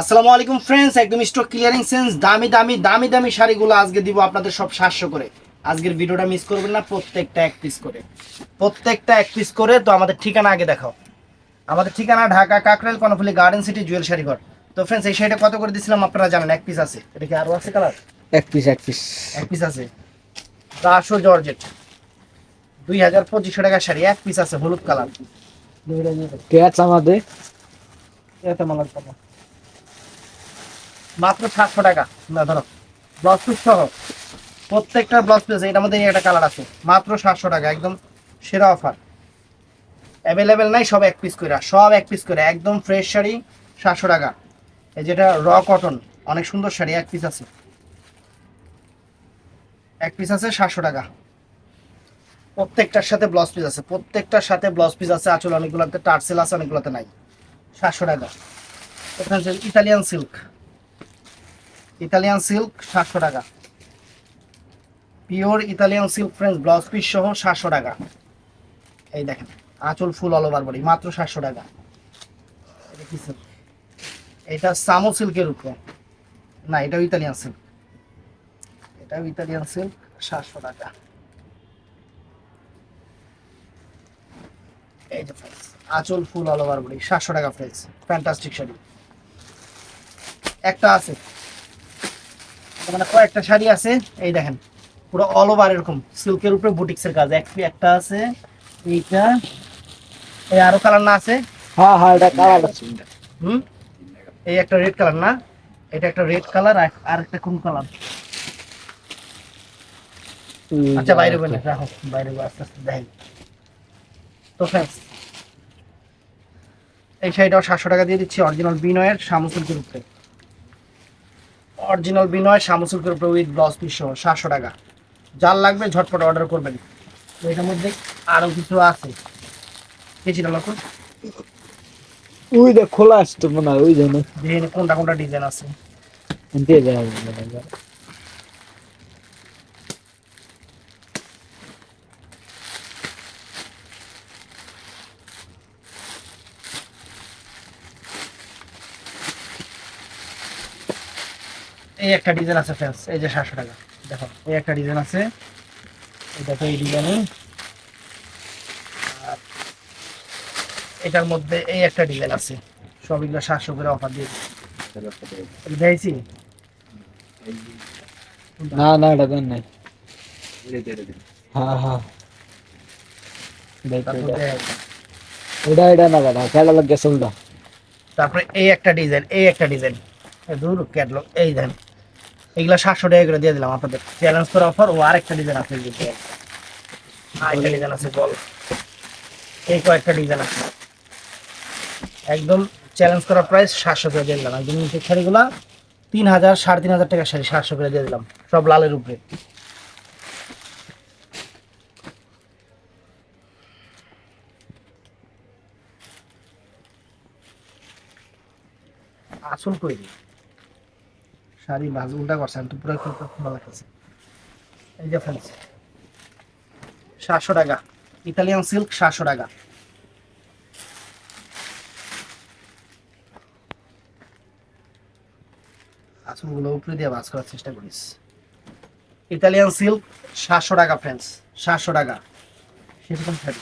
আসসালামু আলাইকুম ফ্রেন্ডস একদম স্টক ক্লিয়ারিং সেন্স দামি দামি দামি দামি শাড়িগুলো আজকে দিব আপনাদের সব সাতশো করে। আজকের ভিডিওটা মিস করবেন না প্রত্যেকটা এক পিস করে। প্রত্যেকটা এক পিস করে তো আমাদের ঠিকানা আগে দেখাও। আমাদের ঠিকানা ঢাকা কাকরাইল কর্ণফুলি গার্ডেন সিটি জুয়েল শাড়ি ঘর তো ফ্রেন্ডস এই শাড়িটা কত করে দিছিলাম আপনারা জানেন? এক পিস আছে। এটা কি আরও আছে কালার এক পিস এক পিস এক পিস আছে। দাসো জর্জেট দুই হাজার পঁচিশশো টাকার শাড়ি এক পিস আছে হলুদ কালার ক্যাচ আমাদের। এতে মালার কত মাত্র সাতশো টাকা। না, ধরো ব্লাউজ পিস সহ প্রত্যেকটা ব্লাউজ পিস এটার মধ্যে একটা কালার আছে, মাত্র সাতশো টাকা, একদম সেরা অফার অ্যাভেলেবেল নাই, সব এক পিস করে সব এক পিস করে একদম ফ্রেশ শাড়ি, সাতশো টাকা। এই যেটা র কটন অনেক সুন্দর শাড়ি, এক পিস আছে। এক পিস আছে সাতশো টাকা। প্রত্যেকটার সাথে ব্লাউজ পিস আছে, প্রত্যেকটার সাথে ব্লাউজ পিস আছে, আচল অনেকগুলোতে, টার্সেল আছে, অনেকগুলোতে নাই। সাতশো টাকা। এখানে হচ্ছে ইতালিয়ান সিল্ক ইতালিয়ান সিল্ক সাতশো টাকা। Pure Italian silk friends blouse piece সহ সাতশো টাকা। এই দেখেন, আঁচল ফুল অল ওভার বডি মাত্র সাতশো টাকা। এটা সামো সিল্কের উপরে। না, এটাও ইতালিয়ান সিল্ক এটাও ইতালিয়ান সিল্ক সাতশো টাকা। এই যে আঁচল ফুল অল ওভার বডি সাতশো টাকা ফ্রেন্স ফ্যান্টাস্টিক শাড়ি। একটা আছে। মানে কয়েকটা শাড়ি আছে এই দেখেন পুরো অল ওভার এরকম সিল্কের উপরে বুটিক্সের কাজ এক একটা আছে এইটা এই আরও কালার না আছে? হ্যাঁ হ্যাঁ এটা কালার আছে। হুম? এই একটা রেড কালার না এটা একটা রেড কালার আর একটা কোন কালার আচ্ছা বাইরে বলে রাখো বাইরে আস্তে আস্তে দেখাই তো ফ্রেন্ডস এই শাড়িটাও সাতশো টাকা দিয়ে দিচ্ছি অরিজিনাল বিনয়ের শামুসুলকের উপরে অরিজিনাল বিনয় শামসুল উপরে উইথ ব্লাউজ পিস সহ সাতশো টাকা। যার লাগবে ঝটপট অর্ডার করবেন। তো এটার মধ্যে আরও কিছু আছে। কেছিটা ওই দেখ খোলা আসতো মনে হয় ওই জন্য কোনটা কোনটা ডিজাইন আছে। দিয়ে এই একটা ডিজাইন আছে ফ্রেন্ডস এই যে সাতশো টাকা। দেখো এই একটা ডিজাইন আছে। এই দেখো এই ডিজাইনে। এটার মধ্যে এই একটা ডিজাইন আছে। সবগুলো সাতশো করে অফার দিয়ে দিয়েছি না না এটা দেন নাই। হ্যাঁ হ্যাঁ। এটা। এটা না দাদা তারপরে এই একটা ডিজাইন এই একটা ডিজাইন। দূর ক্যাটলগ এই দেন। এগুলা সাতশো টাকা করে দিয়ে দিলাম আপনাদের। চ্যালেঞ্জ করে অফার ও আরেকটা ডিজাইন আছে আরেকটা ডিজাইন আছে বল। এই কয়েকটা ডিজাইন আছে। একদম চ্যালেঞ্জ করা প্রাইস সাতশো করে দিয়ে দিলাম। একদম নিচের শাড়িগুলা তিন হাজার সাড়ে তিন হাজার টাকার শাড়ি সাতশো করে দিয়ে দিলাম। সব লালের উপরে। আসল কই রে? শাড়ি বাজ উল্টা করছেন তো পুরো খুব ভালো লাগছে এই যে ফ্রেন্ডস, সাতশো টাকা, ইতালিয়ান সিল্ক সাতশো টাকা। আসলগুলো উপরে দিয়ে বাজ করার চেষ্টা করিস। ইতালিয়ান সিল্ক সাতশো টাকা, ফ্রেন্ডস, সাতশো টাকা। সেরকম শাড়ি।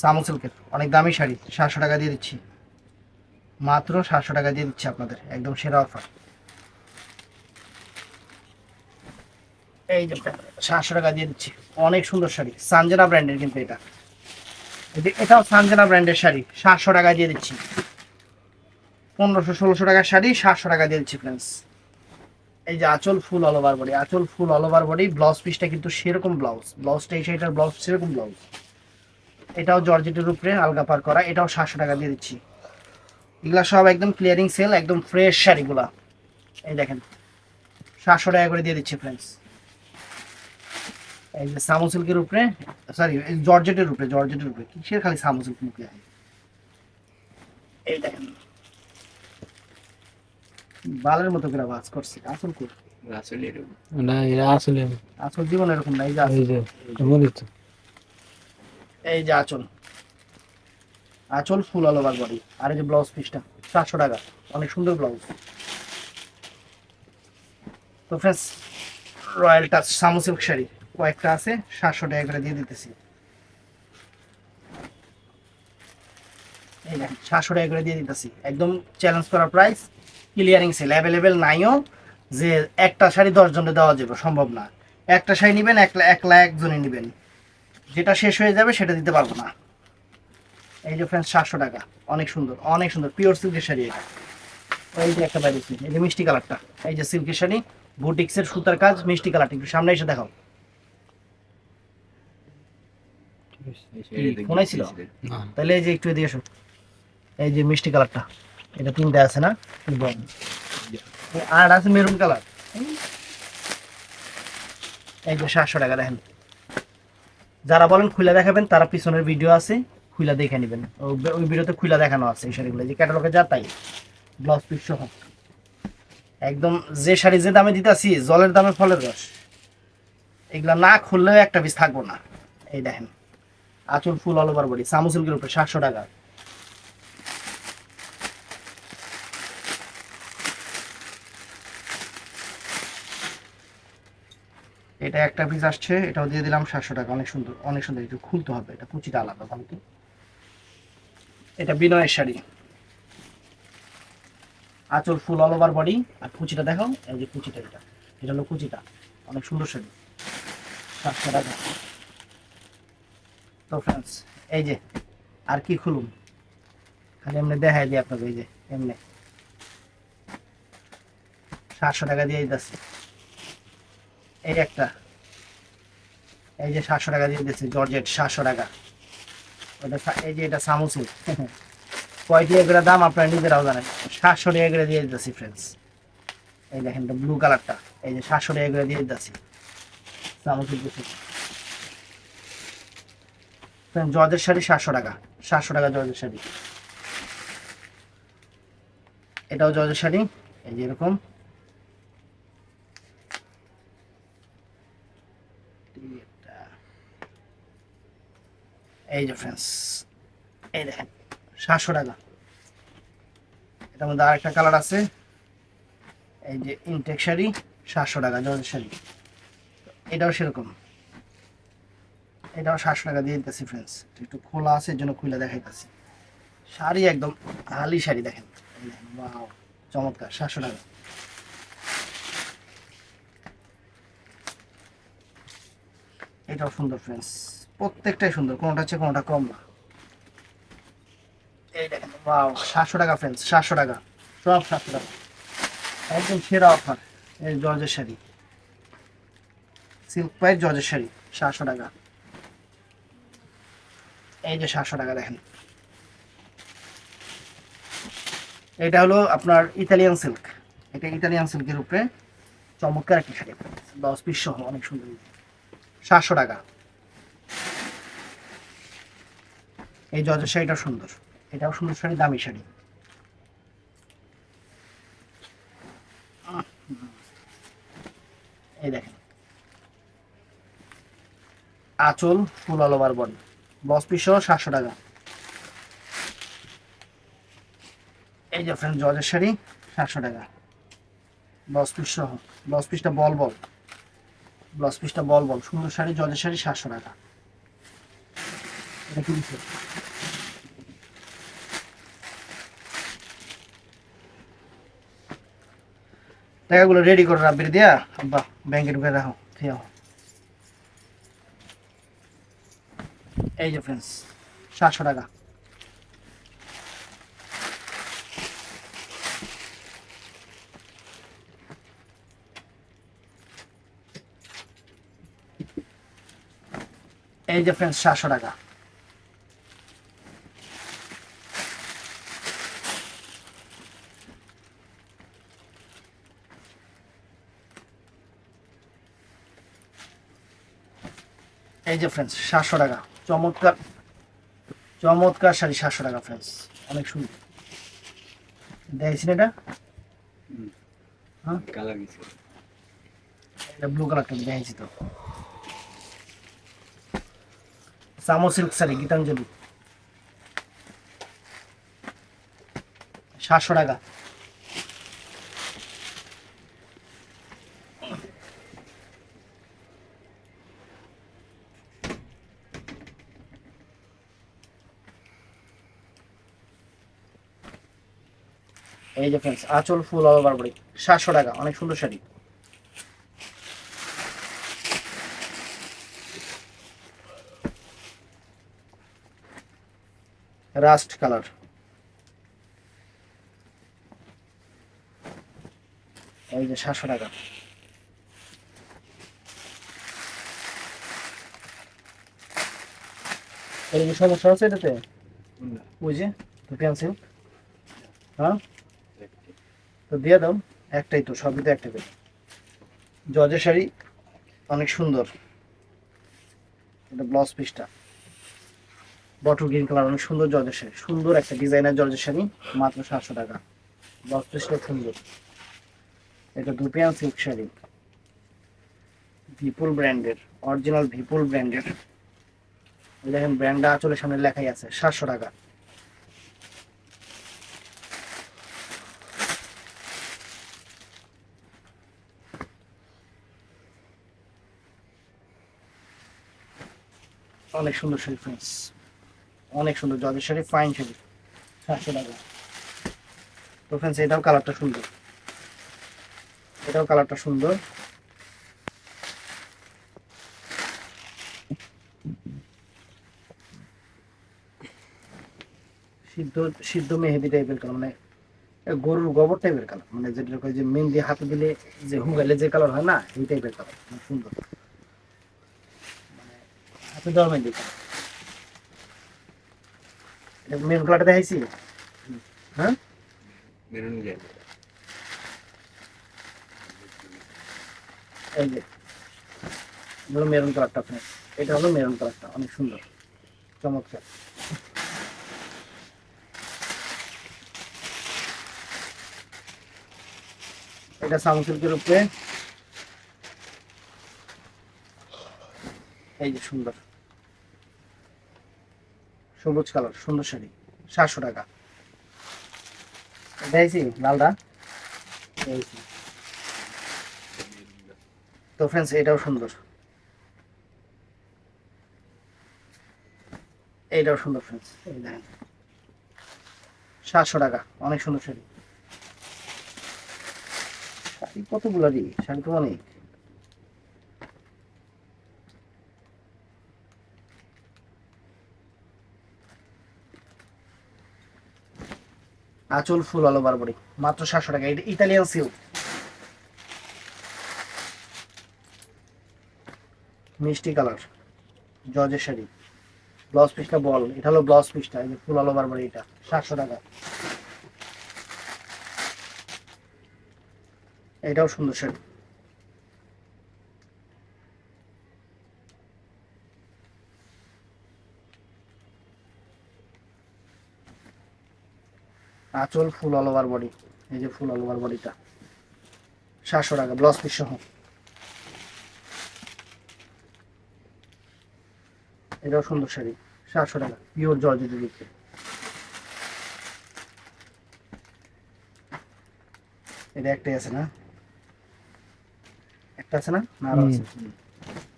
সামু সিল্কের, অনেক দামি শাড়ি, সাতশো টাকা দিয়ে দিচ্ছি। মাত্র সাতশো টাকা দিয়ে দিচ্ছি আপনাদের, একদম সেরা অফার এই যে সাতশো টাকা দিয়ে দিচ্ছি। অনেক সুন্দর শাড়ি সানজেনা ব্র্যান্ডের কিন্তু এটা। এটাও সানজেনা ব্র্যান্ডের শাড়ি, সাতশো টাকা দিয়ে দিচ্ছি। পনেরোশো ষোলোশো টাকার শাড়ি, সাতশো টাকা দিয়ে দিচ্ছি ফ্রেন্ডস এই যে আঁচল ফুল অল ওভার বডি আঁচল full all over body blouse পিসটা কিন্তু সেরকম ব্লাউজ ব্লাউজটা এই শাড়িটার ব্লাউজ সেরকম ব্লাউজ এটাও জর্জেটের উপরে, আলগা পার করা, এটাও সাতশো টাকা দিয়ে দিচ্ছি। এগুলা সব একদম ক্লিয়ারিং সেল একদম ফ্রেশ শাড়িগুলা। এই দেখেন সাতশো টাকা করে দিয়ে দিচ্ছে ফ্রেন্ডস এই যে সামু সিল্কের উপরে সরি জর্জেটের উপরে জর্জেটের উপরে কিসের খালি সামু সিল্ক মুখে এই দেখেন। বালের মতো করে বাজ করছে আসল কর না আসলে আসল জীবন এরকম না এই যে এই যে এই যে আচল আঁচল ফুল অল ওভার আর এই যে ব্লাউজ পিসটা চারশো টাকা। অনেক সুন্দর ব্লাউজ তো ফ্রেন্ডস রয়্যাল টাচ সামুসিল্ক শাড়ি। কয়েকটা আছে, সাতশো টাকা করে দিয়ে দিতেছি। এই দেখেন, সাতশো টাকা করে দিয়ে দিতেছি। একদম চ্যালেঞ্জ করা প্রাইস ক্লিয়ারিং সেল অ্যাভেলেবেল নাইও, যে একটা শাড়ি দশ জনে দেওয়া যাবে, সম্ভব না। একটা শাড়ি নেবেন একলা একলা একজনে নেবেন। যেটা শেষ হয়ে যাবে, সেটা দিতে পারব না। এই যে ফ্রেন্ডস সাতশো টাকা। অনেক সুন্দর অনেক সুন্দর পিওর সিল্কের শাড়ি এটা। এই যে একটা বাইরে এই যে মিষ্টি কালারটা এই যে সিল্কের শাড়ি বুটিক্সের সুতার কাজ মিষ্টি কালারটা একটু সামনে এসে দেখাও। ছিল? তাহলে এই যে একটু এদিকে এসো। এই যে মিষ্টি কালারটা এটা তিনটে আছে না? আর আছে মেরুন কালার এই যে সাতশো টাকা দেখেন। যারা বলেন খুলে দেখাবেন তারা পিছনের ভিডিও আছে। খুলে দেখে নেবেন। ওই ভিডিওতে খুলে দেখানো আছে এই শাড়িগুলো যে ক্যাটালগে যা তাই, ব্লাউজ পিস সহ। একদম যে শাড়ি যে দামে দিতেছি, জলের দামে ফলের রস, এগুলা না খুললেও একটা পিস থাকব না। এই দেখেন, আঁচল ফুল অল ওভার বডি সামুসিলকের উপরে সাতশো টাকা। এটা একটা পিস আসছে, এটাও দিয়ে দিলাম সাতশো টাকা, অনেক সুন্দর অনেক সুন্দর, একটু খুলতে হবে, এটা কুচিটা আলাদা দাম কি এটা বিনয়ের শাড়ি। আঁচল ফুল অল ওভার বডি আর কুচিটা দেখো এই যে কুচিটা এটা। এটা হলো কুচিটা, অনেক সুন্দর শাড়ি। সাতশো টাকা তো ফ্রেন্ডস এই যে, আর কি খুলুন? খালি এমনি দেখাই দিই আপনাকে এই যে, এমনি। সাতশো টাকা দিয়ে দিতেছে এই একটা। এই যে সাতশো টাকা দিয়ে দিতেছি জর্জেট সাতশো টাকা। এই যে এটা সামুসু। কয়টি এগুলো দাম আপনারা নিজেরাও জানেন। সাতশো টাকা দিয়ে দিতেছি ফ্রেন্ডস এই দেখেন এটা ব্লু কালারটা এই যে সাতশো টাকা দিয়ে দিতেছি। সামুসু জর্জের শাড়ি সাতশো টাকা। সাতশো টাকা জর্জের শাড়ি। এটাও জর্জের শাড়ি। এই যে এরকম। এই যে ফ্রেন্ডস এই দেখেন সাতশো টাকা। এটার মধ্যে আরেকটা কালার আছে এই যে ইনটেক শাড়ি সাতশো টাকা জর্জের শাড়ি। এটাও সেরকম। এটাও সাতশো টাকা দিয়ে দিতেছি ফ্রেন্ডস একটু খোলা আছে এর জন্য খুলে দেখাইতেছি। শাড়ি একদম হালি শাড়ি দেখেন। wow, চমৎকার সাতশো টাকা। এটাও সুন্দর ফ্রেন্ডস প্রত্যেকটাই সুন্দর, কোনটা হচ্ছে কোনটা কম না। এই সাতশো টাকা ফ্রেন্ডস সাতশো টাকা, সব সাতশো টাকা। একদম সেরা অফার এই জর্জের শাড়ি। সিল্ক পাইপ জর্জের শাড়ি, সাতশো টাকা। এই যে সাতশো টাকা দেখেন। এটা হলো আপনার ইতালিয়ান সিল্ক এটা ইতালিয়ান সিল্কের উপরে চমৎকার একটি শাড়ি। দশ পিস সহ, অনেক সুন্দর। সাতশো টাকা। এই জজের শাড়িটা সুন্দর। এটাও সুন্দর শাড়ি, দামি শাড়ি। এই দেখেন। আঁচল ফুল অল ওভার বডি। বস পিস সাতশো টাকা। এই যে ফ্রেন্ড জজের শাড়ি, সাতশো টাকা। ব্লাউজ পিস সহ। ব্লাউজ পিসটা বল বল। ব্লাউজ পিসটা বল বল। সুন্দর শাড়ি, জজের শাড়ি, সাতশো টাকা? টাকাগুলো রেডি করে রাখবি দিয়া। আব্বা ব্যাংকে ঢুকে রাখো, খেয়ে নাও। এই যে ফ্রেন্ডস সাতশো টাকা। এই যে ফ্রেন্ডস সাতশো টাকা। এই যে ফ্রেন্ডস সাতশো টাকা। চমৎকার। চমৎকার শাড়ি সাতশো টাকা ফ্রেন্ডস অনেক সুন্দর। দেখছেন এটা হ্যাঁ? কালার এটা ব্লু কালারটা দেখেছি তো। সামো সিল্ক শাড়ি গীতাঞ্জলি। সাতশো টাকা। এই যে ফ্রেন্ডস আঁচল ফুল অল ওভার বডি সাতশো টাকা অনেক সুন্দর শাড়ি। রাস্ট কালার এই যে সাতশো টাকা। সমস্যা আছে এটাতে? ওই যে তো পেন্সিল হ্যাঁ? তো দিয়ে দাও, একটাই তো, সবই তো একটা করে জর্জের শাড়ি অনেক সুন্দর। এটা ব্লাউজ পিসটা বটল গ্রিন কালার অনেক সুন্দর জর্জের শাড়ি। সুন্দর একটা ডিজাইনার জর্জের শাড়ি, মাত্র সাতশো টাকা। ব্লাউজ পিসটা সুন্দর। এটা দুপিয়ান সিল্ক শাড়ি। ভিপুল ব্র্যান্ডের অরিজিনাল ভিপুল ব্র্যান্ডের দেখেন ব্র্যান্ডটা আঁচলের সামনে লেখাই আছে, সাতশো টাকা। অনেক সুন্দর শাড়ি ফ্রেন্ডস অনেক সুন্দর জলের শাড়ি ফাইন শাড়ি, সাতশো টাকা। তো ফ্রেন্ডস এটাও কালারটা সুন্দর। এটাও কালারটা সুন্দর। সিদ্ধ সিদ্ধ মেহেদি টাইপের কালার মানে গরুর গোবর টাইপের কালার মানে যেটা যে মেহেন্দি হাতে দিলে যে হুগাইলে যে কালার হয় না, এই টাইপের কালার মানে সুন্দর। হাতে দেওয়া মেহেন্দি কালার এটা মেরুন কালারটা দেখাইছি? হ্যাঁ? মেরুন গেল এই যে হলো মেরুন কালারটা আপনার। এটা হলো মেরুন কালারটা অনেক সুন্দর। চমৎকার। এটা সামসিল্কের উপরে। এই যে সুন্দর। সবুজ কালার, সুন্দর শাড়ি, সাতশো টাকা। আইছি লালটা তো ফ্রেন্ডস এটাও সুন্দর। এইটাও সুন্দর ফ্রেন্ডস এই দেখেন। সাতশো টাকা, অনেক সুন্দর শাড়ি। শাড়ি কতগুলো রে? শাড়ি তো অনেক। আঁচল ফুল আলো বারবারি। মাত্র সাতশো টাকা। এটা ইতালিয়ান সিল্ক। মিষ্টি কালার। জর্জের শাড়ি। ব্লাউজ পিসটা বল। এটা হলো ব্লাউজ পিসটা। এই যে ফুল আলো বারবারি এটা। সাতশো টাকা। এটাও সুন্দর শাড়ি। আঁচল ফুল অল ওভার বডি এই যে ফুল অল ওভার বডিটা সাতশো টাকা ব্লাউজ পিস সহ। এটাও সুন্দর শাড়ি সাতশো টাকা পিওর জর্জেট দিচ্ছে এটা একটাই আছে না? একটা আছে না? না আরও আছে।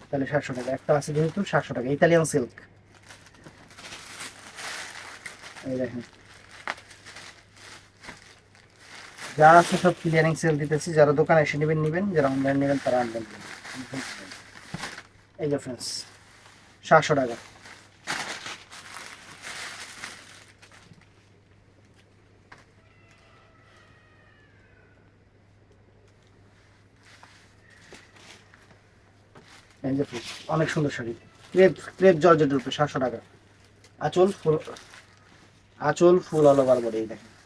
তাহলে সাতশো টাকা একটা আছে যেহেতু সাতশো টাকা ইতালিয়ান সিল্ক এই দেখেন। যা আছে সব ক্লিয়ারিং সেল দিতেছি, যারা দোকানে এসে নেবেন নেবেন, যারা অনলাইন নেবেন, তারা অনলাইন নেবেন। এই যে ফ্রেন্ডস সাতশো টাকা। অনেক সুন্দর শাড়ি। ক্রেপ ক্রেপ জর্জেটের উপরে সাতশো টাকা। আঁচল ফুল আঁচল ফুল অল ওভার বডি দেখেন।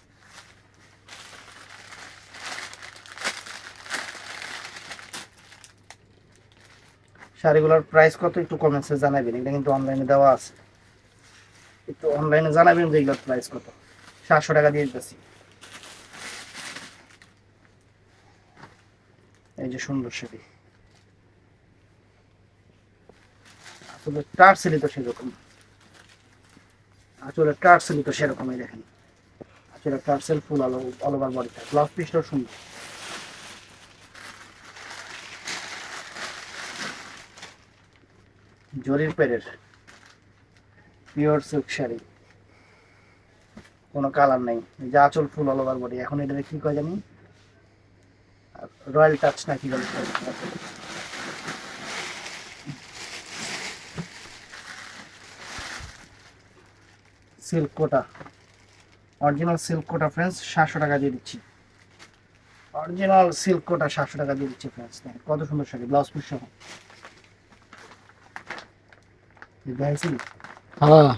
শাড়িগুলোর প্রাইস কত একটু কমেন্টসে জানাবেন। এটা কিন্তু অনলাইনে দেওয়া আছে। একটু অনলাইনে জানাবেন যে এগুলোর প্রাইস কত। সাতশো টাকা দিয়ে দিতেছি। এই যে সুন্দর শাড়ি। আসলে টার্সেলি তো সেরকম। আসলে টার্সেলি তো সেরকমই দেখেন। সেটা tassel full all all over বডিটা ব্লাউজ পিসটাও সুন্দর। জরির পেরের পিওর সিল্ক শাড়ি। কোনো কালার নেই। যা আচল ফুল অল ওভার বডি এখন এটা কি কয় জানি? রয়্যাল টাচ না কি বলে? Silk Kota original silk Kota friends সাতশো টাকা দিয়ে দিচ্ছি। অরিজিনাল সিল্ক কোটা সাতশো টাকা দিয়ে দিচ্ছি ফ্রেন্ডস কত সুন্দর শাড়ি ব্লাউজ পিস সহ। হ্যাঁ।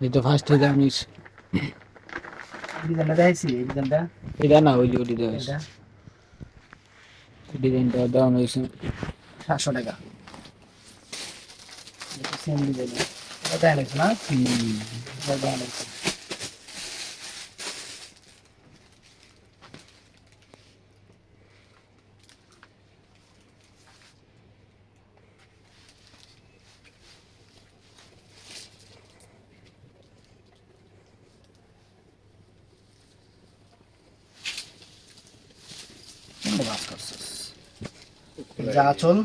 এটা ফার্স্ট এটা আমি এটা না ওই ওটি দেওয়া ডিজাইনটা দেওয়া হয়েছে সাতশো টাকা। সেম ডিজাইন এটা দেখা না? হুম। এটা কাজ করছিস? যে আঁচল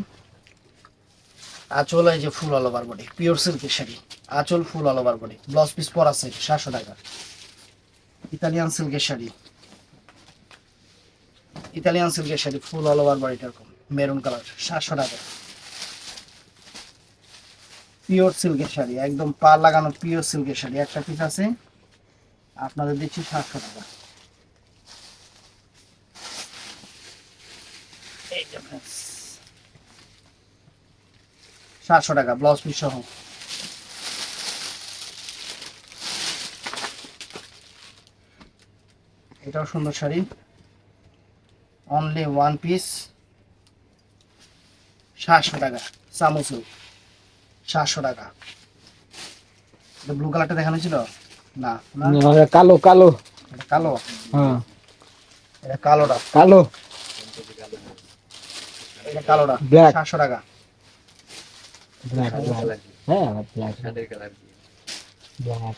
আঁচল এই যে full all over body pure সিল্কের শাড়ি, আঁচল full all over body blouse piece পর আছে সাতশো টাকা। ইতালিয়ান সিল্কের শাড়ি ইতালিয়ান সিল্কের শাড়ি ফুল অল ওভার বডি এরকম মেরুন কালার সাতশো টাকা। পিওর সিল্কের শাড়ি, একদম পা লাগানো পিওর সিল্কের শাড়ি, একটা পিস আছে, আপনাদের দিচ্ছি সাতশো টাকা এই যে friends। সাতশো টাকা ব্লাউজ পিস সহ। এটাও সুন্দর শাড়ি। অনলি ওয়ান পিস সাতশো টাকা সামুসু সাতশো টাকা। ব্লু কালারটা দেখানো ছিল? না কালো কালো। এটা কালো? হ্যাঁ। এটা কালোটা কালো। এটা কালোটা Black. সাতশো টাকা। ব্ল্যাক ব্ল্যাক হ্যাঁ ব্ল্যাক শাড়ির কালার ব্ল্যাক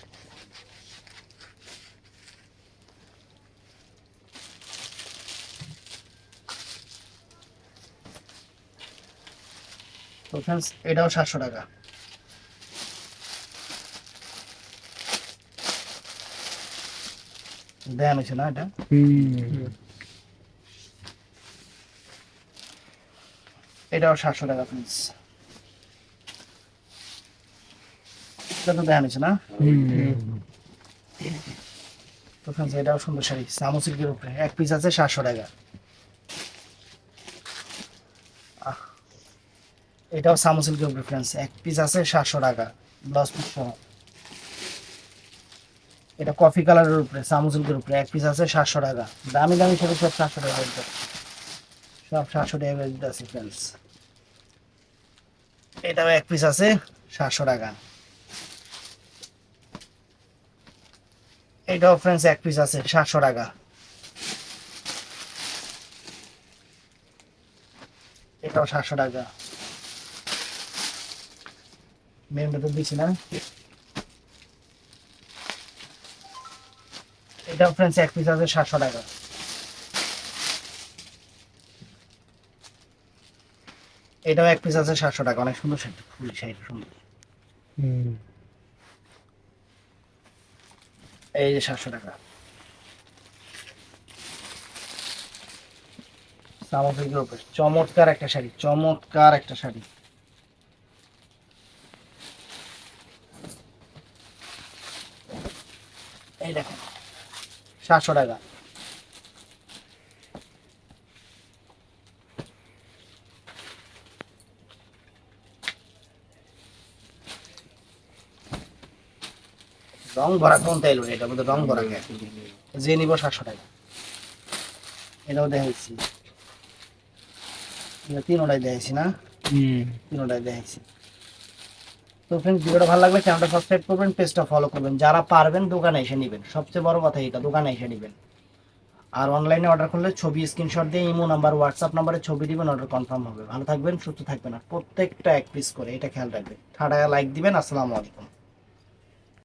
তো ফ্রেন্ডস এটাও সাতশো টাকা। দেন হয়েছে না এটা? হুম। এটাও সাতশো টাকা ফ্রেন্ডস এটা তো দেখানো হয়েছে না? তো ফ্রেন্ডস এটাও সুন্দর শাড়ি সিল্কের উপরে। এক পিস আছে সাতশো টাকা। এটাও উপরে ফ্রেন্ডস এক পিস আছে সাতশো টাকা ব্লাউজ পিস এটা কফি কালারের উপরে সামু উপরে। এক পিস আছে সাতশো টাকা। দামি দামি শাড়ি সব সাতশো টাকা সব সাতশো টাকা আছে ফ্রেন্ডস এটাও এক পিস আছে, সাতশো টাকা। এটাও ফ্রেন্ডস এক পিস আছে, সাতশো টাকা। এটাও সাতশো টাকা। তো দিচ্ছি না। এটাও ফ্রেন্ডস এক পিস আছে, সাতশো টাকা। এটাও এক পিস আছে সাতশো টাকা। অনেক সুন্দর শাড়ি ফুল শাড়ি সুন্দর। এই যে সাতশো টাকা। চমৎকার একটা শাড়ি চমৎকার একটা শাড়ি। এই দেখেন সাতশো টাকা। রং ভরা কোন এটার মধ্যে রং ভরা যে নিব সাতশো টাকা। এটাও দেখাইছি। তিনোটাই দেখাইছি না? তিনোটাই দেখাইছি। তো ফ্রেন্ডস ভিডিওটা ভালো লাগলে চ্যানেলটা সাবস্ক্রাইব করবেন পেজটা ফলো করবেন। যারা পারবেন দোকানে এসে নেবেন। সবচেয়ে বড় কথা এটা দোকানে এসে নেবেন। আর অনলাইনে অর্ডার করলে ছবি স্ক্রিনশট দিয়ে ইমো নাম্বার হোয়াটসঅ্যাপ নাম্বারে ছবি দিবেন অর্ডার কনফার্ম হবে। ভালো থাকবেন সুস্থ থাকবেন। আর প্রত্যেকটা এক পিস করে এটা খেয়াল রাখবেন। ঠাডা লাইক দিবেন আসসালামু আলাইকুম।